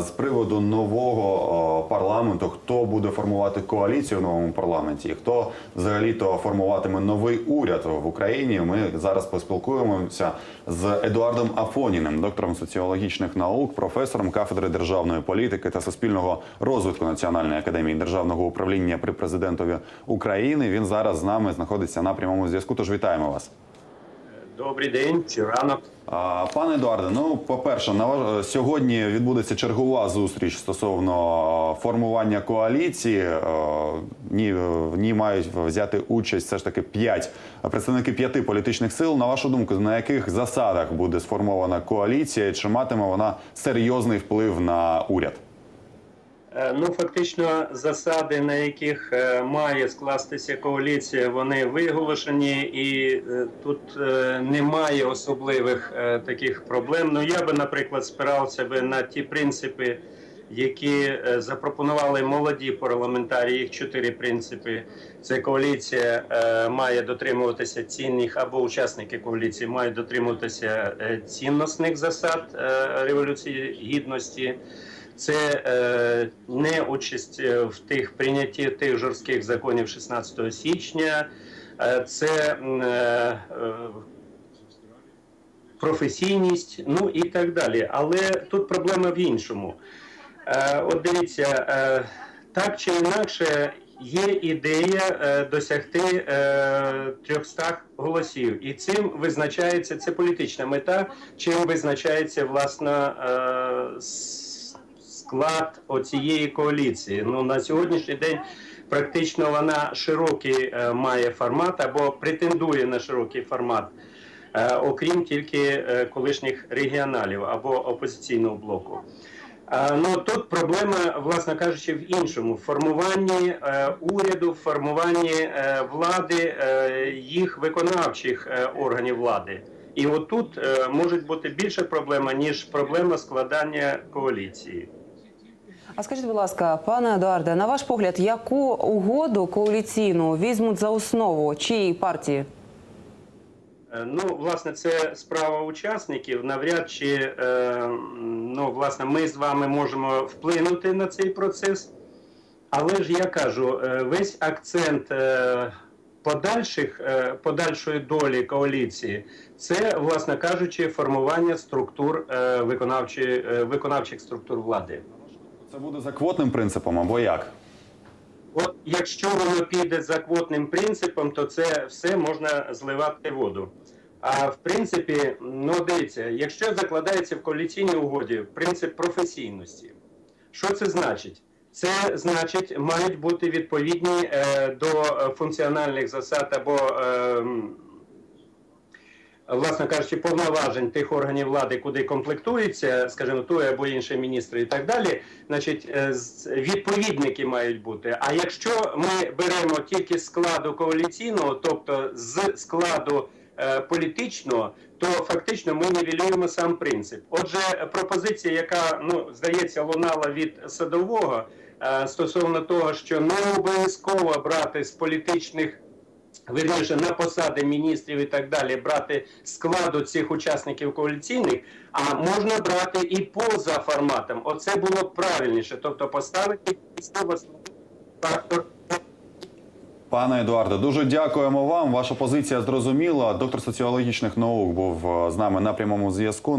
з приводу нового парламенту. Хто буде формувати коаліцію в новому парламенті? Хто взагалі то формуватиме новий уряд в Україні? Ми зараз поспілкуємося з Едуардом Афоніним, доктором соціологічних наук, професором кафедри державної політики та суспільного розвитку Національної академії державного управління при президентові України. Він зараз з нами знаходиться на прямому зв'язку. Тож вітаємо вас. Добрий день чи ранок. Пане Едуарде, ну по-перше, на сьогодні відбудеться чергова зустріч стосовно е, формування коаліції. Е, В ній, в ній мають взяти участь все ж таки п'ять представники п'яти політичних сил. На вашу думку, на яких засадах буде сформована коаліція? Чи матиме вона серйозний вплив на уряд? Е, Ну, фактично, засади, на яких е, має скластися коаліція, вони виголошені, і е, тут немає особливих таких проблем. Ну, я би, наприклад, спирався би на ті принципи, які запропонували молоді парламентарі. Їх чотири принципи. Це коаліція має дотримуватися цінних або учасники коаліції мають дотримуватися цінностних засад революції гідності. Це е, не участь е, в тих прийнятті тих жорстких законів 16 січня, е, це е, е, професійність, ну і так далі. Але тут проблема в іншому. Е, от дивіться, е, так чи інакше. Є ідея е, досягти е, 300 голосів, і цим визначається це політична мета, чим визначається власне е, склад оцієї коаліції. Ну на сьогоднішній день практично вона широкий е, має формат або претендує на широкий формат, е, окрім тільки е, колишніх регіоналів або опозиційного блоку. Ну тут проблема, власне кажучи, в іншому формуванні уряду, формуванні влади їх виконавчих органів влади. І отут е, може бути більша проблема ніж проблема складання коаліції. А скажіть, будь ласка, пане Едуарде, на ваш погляд, яку угоду коаліційну візьмуть за основу чиї партії? Е, Ну, власне, це справа учасників. Навряд чи е, ну, власне, ми з вами можемо вплинути на цей процес. Але ж я кажу, е, весь акцент подальших, подальшої долі коаліції це, власне кажучи, формування структур виконавчих структур влади. Це буде за квотним принципом або як? От якщо воно піде за квотним принципом, то це все можна зливати воду. А в принципі, ну дивіться, якщо закладається в коаліційній угоді принцип професійності, що це значить? Це значить, мають бути відповідні е, до е, функціональних засад або е, власне кажучи, повноважень тих органів влади, куди комплектуються, скажімо, той або інший міністр і так далі, значить, е, відповідники мають бути. А якщо ми беремо тільки складу коаліційного, тобто з складу е, політичного, то фактично ми нівелюємо сам принцип. Отже, пропозиція, яка ну здається лунала від садового е, стосовно того, що не обов'язково брати з політичних вірніше на посади міністрів і так далі, брати складу цих учасників коаліційних, а можна брати і поза форматом. Оце було б правильніше, тобто поставити фактор. Пане Едуарде, дуже дякуємо вам. Ваша позиція зрозуміла. Доктор соціологічних наук був е, з нами на прямому зв'язку.